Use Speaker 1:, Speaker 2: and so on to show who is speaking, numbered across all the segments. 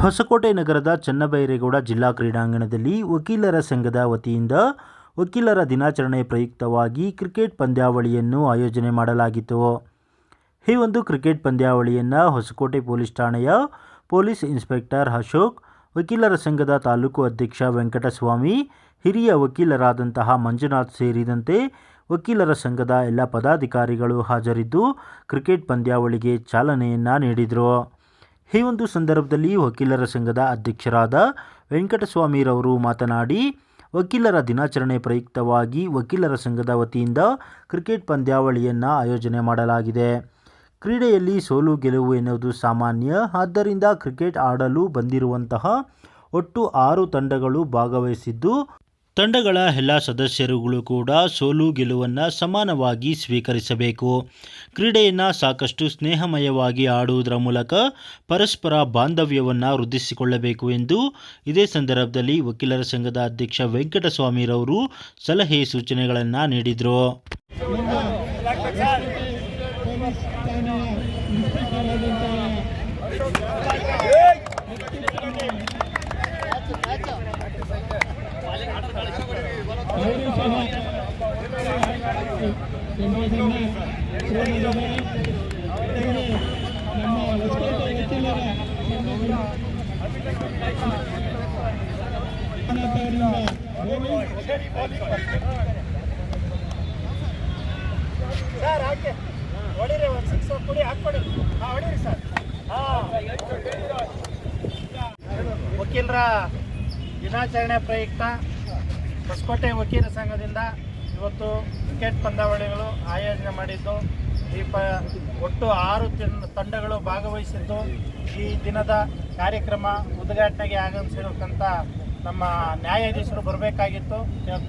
Speaker 1: ಹೊಸಕೋಟೆ ನಗರದ ಚನ್ನಬೈರೇಗೌಡ ಜಿಲ್ಲಾ ಕ್ರೀಡಾಂಗಣದಲ್ಲಿ ವಕೀಲರ ಸಂಘದ ವತಿಯಿಂದ ವಕೀಲರ ದಿನಾಚರಣೆ ಪ್ರಯುಕ್ತವಾಗಿ ಕ್ರಿಕೆಟ್ ಪಂದ್ಯಾವಳಿಯನ್ನು ಆಯೋಜನೆ ಮಾಡಲಾಗಿತ್ತು. ಈ ಒಂದು ಕ್ರಿಕೆಟ್ ಪಂದ್ಯಾವಳಿಯನ್ನು ಹೊಸಕೋಟೆ ಪೊಲೀಸ್ ಠಾಣೆಯ ಪೊಲೀಸ್ ಇನ್ಸ್ಪೆಕ್ಟರ್ ಅಶೋಕ್, ವಕೀಲರ ಸಂಘದ ತಾಲೂಕು ಅಧ್ಯಕ್ಷ ವೆಂಕಟಸ್ವಾಮಿ, ಹಿರಿಯ ವಕೀಲರಾದಂತಹ ಮಂಜುನಾಥ್ ಸೇರಿದಂತೆ ವಕೀಲರ ಸಂಘದ ಎಲ್ಲ ಪದಾಧಿಕಾರಿಗಳು ಹಾಜರಿದ್ದು ಕ್ರಿಕೆಟ್ ಪಂದ್ಯಾವಳಿಗೆ ಚಾಲನೆಯನ್ನು ನೀಡಿದರು. ಈ ಒಂದು ಸಂದರ್ಭದಲ್ಲಿ ವಕೀಲರ ಸಂಘದ ಅಧ್ಯಕ್ಷರಾದ ವೆಂಕಟಸ್ವಾಮಿರವರು ಮಾತನಾಡಿ, ವಕೀಲರ ದಿನಾಚರಣೆ ಪ್ರಯುಕ್ತವಾಗಿ ವಕೀಲರ ಸಂಘದ ವತಿಯಿಂದ ಕ್ರಿಕೆಟ್ ಪಂದ್ಯಾವಳಿಯನ್ನು ಆಯೋಜನೆ ಮಾಡಲಾಗಿದೆ. ಕ್ರೀಡೆಯಲ್ಲಿ ಸೋಲು ಗೆಲುವು ಎನ್ನುವುದು ಸಾಮಾನ್ಯ. ಆದ್ದರಿಂದ ಕ್ರಿಕೆಟ್ ಆಡಲು ಬಂದಿರುವಂತಹ ಒಟ್ಟು ಆರು ತಂಡಗಳು ಭಾಗವಹಿಸಿದ್ದು ತಂಡಗಳ ಎಲ್ಲ ಸದಸ್ಯರುಗಳು ಕೂಡ ಸೋಲು ಗೆಲುವನ್ನು ಸಮಾನವಾಗಿ ಸ್ವೀಕರಿಸಬೇಕು. ಕ್ರೀಡೆಯನ್ನು ಸಾಕಷ್ಟು ಸ್ನೇಹಮಯವಾಗಿ ಆಡುವುದರ ಮೂಲಕ ಪರಸ್ಪರ ಬಾಂಧವ್ಯವನ್ನು ವೃದ್ಧಿಸಿಕೊಳ್ಳಬೇಕು ಎಂದು ಇದೇ ಸಂದರ್ಭದಲ್ಲಿ ವಕೀಲರ ಸಂಘದ ಅಧ್ಯಕ್ಷ ವೆಂಕಟಸ್ವಾಮಿರವರು ಸಲಹೆ ಸೂಚನೆಗಳನ್ನು ನೀಡಿದರು
Speaker 2: ಪೊಲೀಸ್ ಠಾಣೆಯ ಇನ್ಸ್ಪೆಕ್ಟರ್ ಆದಂತಹ ಅವರು ಸಹ ವಕೀಲರ
Speaker 3: ಸರ್ ಹಾಕಿ ಹೊಡಿರಿ ಒಂದು ಸಿಕ್ಸ್ ಕೊಡಿ ಹಾಕ್ಕೊಡಿ ಹಾಂ ಹೊಡೀರಿ ಸರ್ ಹಾಂ ವಕೀಲರ ದಿನಾಚರಣೆ ಪ್ರಯುಕ್ತ ಹೊಸಕೋಟೆ ವಕೀಲ ಸಂಘದಿಂದ ಇವತ್ತು ಕ್ರಿಕೆಟ್ ಪಂದ್ಯಾವಳಿಗಳು ಆಯೋಜನೆ ಮಾಡಿದ್ದು, ಈ ಪ ಒಟ್ಟು ಆರು ತಂಡಗಳು ಭಾಗವಹಿಸಿದ್ದು, ಈ ದಿನದ ಕಾರ್ಯಕ್ರಮ ಉದ್ಘಾಟನೆಗೆ ಆಗಮಿಸಿರತಕ್ಕಂಥ ನಮ್ಮ ನ್ಯಾಯಾಧೀಶರು ಬರಬೇಕಾಗಿತ್ತು.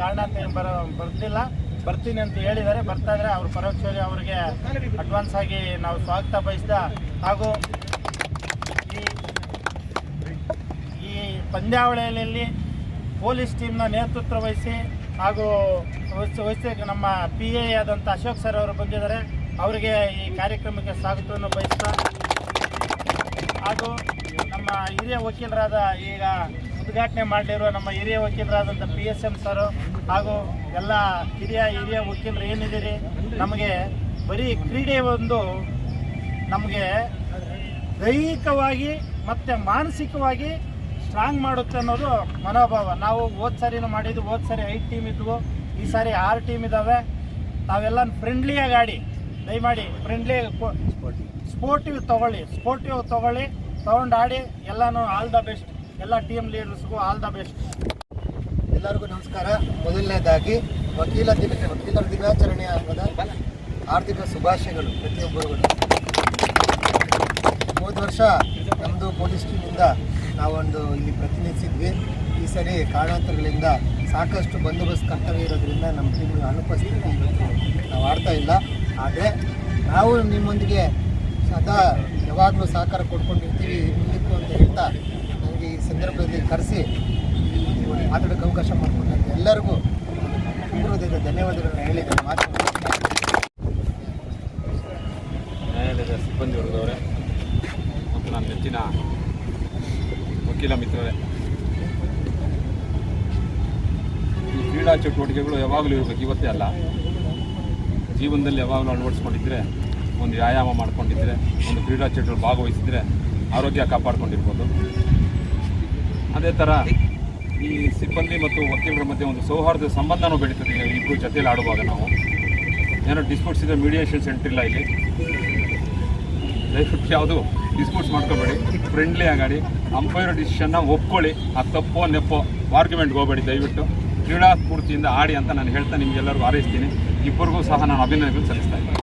Speaker 3: ಕಾರಣ ಬರ ಬರ್ತಿಲ್ಲ ಬರ್ತೀನಿ ಅಂತ ಹೇಳಿದ್ದಾರೆ. ಬರ್ತಾ ಇದ್ರೆ ಅವ್ರ ಪರೋಕ್ಷವಾಗಿ ಅವರಿಗೆ ಅಡ್ವಾನ್ಸ್ ಆಗಿ ನಾವು ಸ್ವಾಗತ ಬಯಸಿದ ಹಾಗೂ ಈ ಪಂದ್ಯಾವಳಿಯಲ್ಲಿ ಪೊಲೀಸ್ ಟೀಮ್ನ ನೇತೃತ್ವ ವಹಿಸಿ ಹಾಗೂ ವಹಿಸಿ ನಮ್ಮ ಪಿ ಎ ಆದಂಥ ಅಶೋಕ್ ಸರ್ ಅವರು ಬಂದಿದ್ದಾರೆ. ಅವರಿಗೆ ಈ ಕಾರ್ಯಕ್ರಮಕ್ಕೆ ಸ್ವಾಗತವನ್ನು ಬಯಸ್ತಾ ಹಾಗೂ ನಮ್ಮ ಹಿರಿಯ ವಕೀಲರಾದ ಈಗ ಉದ್ಘಾಟನೆ ಮಾಡಲಿರುವ ನಮ್ಮ ಹಿರಿಯ ವಕೀಲರಾದಂಥ ಪಿ ಎಸ್ ಎಂ ಸರು ಹಾಗೂ ಎಲ್ಲ ಹಿರಿಯ ಹಿರಿಯ ವಕೀಲರು ಏನಿದ್ದೀರಿ? ನಮಗೆ ಬರೀ ಕ್ರೀಡೆ ಒಂದು ನಮಗೆ ದೈಹಿಕವಾಗಿ ಮತ್ತು ಮಾನಸಿಕವಾಗಿ ಸ್ಟ್ರಾಂಗ್ ಮಾಡುತ್ತೆ ಅನ್ನೋದು ಮನೋಭಾವ. ನಾವು ಹೋದ ಸರಿನೂ ಮಾಡಿದ್ದು ಹೋದ ಸರಿ ಐದು ಟೀಮ್ ಇದ್ವು, ಈ ಸಾರಿ ಆರು ಟೀಮ್ ಇದ್ದಾವೆ ತಾವೆಲ್ಲ ಫ್ರೆಂಡ್ಲಿಯಾಗಿ ಆಡಿ, ದಯಮಾಡಿ ಫ್ರೆಂಡ್ಲಿ ಸ್ಪೋರ್ಟಿವ್ ತೊಗೊಳ್ಳಿ ಸ್ಪೋರ್ಟಿವ್ ತೊಗೊಳ್ಳಿ, ತೊಗೊಂಡು ಆಡಿ, ಎಲ್ಲನೂ ಆಲ್ ದ ಬೆಸ್ಟ್ ಎಲ್ಲ ಟೀಮ್ ಲೀಡರ್ಸ್ಗೂ ಆಲ್ ದ ಬೆಸ್ಟ್
Speaker 4: ಎಲ್ಲರಿಗೂ ನಮಸ್ಕಾರ. ಮೊದಲನೇದಾಗಿ ವಕೀಲ ದಿನ ವಕೀಲರ ದಿನಾಚರಣೆ ಹಬ್ಬದ ಆರ್ಥಿಕ ಶುಭಾಶಯಗಳು ಪ್ರತಿಯೊಬ್ಬರಿಗೂ. ಹೋದ ವರ್ಷ ನಮ್ಮದು ಪೊಲೀಸ್ ಟೀಮಿಂದ ನಾವೊಂದು ಇಲ್ಲಿ ಪ್ರತಿನಿಧಿಸಿದ್ವಿ. ಈ ಸರಿ ಕಾರಣಾಂತರಗಳಿಂದ ಸಾಕಷ್ಟು ಬಂದೋಬಸ್ತ್ ಕರ್ತವ್ಯ ಇರೋದ್ರಿಂದ ನಮ್ಮ ಟೀಮ್ ಅನುಪಸ್ಥಿತಿ ನಾವು ಆಡ್ತಾ ಇಲ್ಲ. ಆದರೆ ನಾವು ನಿಮ್ಮೊಂದಿಗೆ ಸದಾ ಯಾವಾಗಲೂ ಸಹಕಾರ ಕೊಡ್ಕೊಂಡಿರ್ತೀವಿ ಮುಂದಕ್ಕೂ ಅಂತ ಹೇಳ್ತಾ ನನಗೆ ಈ ಸಂದರ್ಭದಲ್ಲಿ ಕರೆಸಿ ಮಾತಾಡೋಕ್ಕೆ ಅವಕಾಶ ಮಾಡಿಕೊಂಡಂತ ಎಲ್ಲರಿಗೂ ಹೃದಯದ ಧನ್ಯವಾದಗಳನ್ನು ಹೇಳಿದ್ದಾರೆ ಮಾತು.
Speaker 5: ಸಿಬ್ಬಂದಿ ವರ್ಗದವರೇ, ಮತ್ತು ನನ್ನ ನೆಚ್ಚಿನ ಮಿತ್ರರೇ ಈ ಕ್ರೀಡಾ ಚಟುವಟಿಕೆಗಳು ಯಾವಾಗಲೂ ಇರಬೇಕು, ಇವತ್ತೇ ಅಲ್ಲ. ಜೀವನದಲ್ಲಿ ಯಾವಾಗಲೂ ಅಳವಡಿಸ್ಕೊಂಡಿದ್ರೆ, ಒಂದು ವ್ಯಾಯಾಮ ಮಾಡ್ಕೊಂಡಿದ್ರೆ, ಒಂದು ಕ್ರೀಡಾ ಚಟುವಟಿಕೆ ಭಾಗವಹಿಸಿದರೆ ಆರೋಗ್ಯ ಕಾಪಾಡ್ಕೊಂಡಿರ್ಬೋದು. ಅದೇ ಥರ ಈ ಸಿಬ್ಬಂದಿ ಮತ್ತು ವಕೀಲರ ಮಧ್ಯೆ ಒಂದು ಸೌಹಾರ್ದ ಸಂಬಂಧನೂ ಬೆಳೀತದೆ. ಇಬ್ಬರು ಜೊತೆಯಲ್ಲಿ ಆಡುವಾಗ ನಾವು. ಏನೋ ಡಿಸ್ಪ್ಯೂಟ್ಸ್ ಇದೆ ಮೀಡಿಯೇಷನ್ ಸೆಂಟ್ರ್ ಇಲ್ಲ ಇಲ್ಲಿ. ದಯವಿಟ್ಟು ಯಾವುದು ಡಿಸ್ಪ್ಯೂಟ್ಸ್ ಮಾಡ್ಕೋಬೇಡಿ ಫ್ರೆಂಡ್ಲಿ ಆಗಾಡಿ ಅಂಪೈರ್ ಡಿಸಿಷನ್ನ ಒಪ್ಕೊಳ್ಳಿ, ಆ ತಪ್ಪೋ ನೆಪ್ಪೋ ಆರ್ಗ್ಯುಮೆಂಟ್ಗೆ ಹೋಗಬೇಡಿ, ದಯವಿಟ್ಟು ಕ್ರೀಡಾ ಸ್ಫೂರ್ತಿಯಿಂದ ಆಡಿ ಅಂತ ನಾನು ಹೇಳ್ತಾ ನಿಮಗೆಲ್ಲರಿಗೂ ಹಾರೈಸ್ತೀನಿ. ಇಬ್ಬರಿಗೂ ಸಹ ನಾನು ಅಭಿನಂದನೆ ಸಲ್ಲಿಸ್ತಾ ಇದ್ದೀನಿ.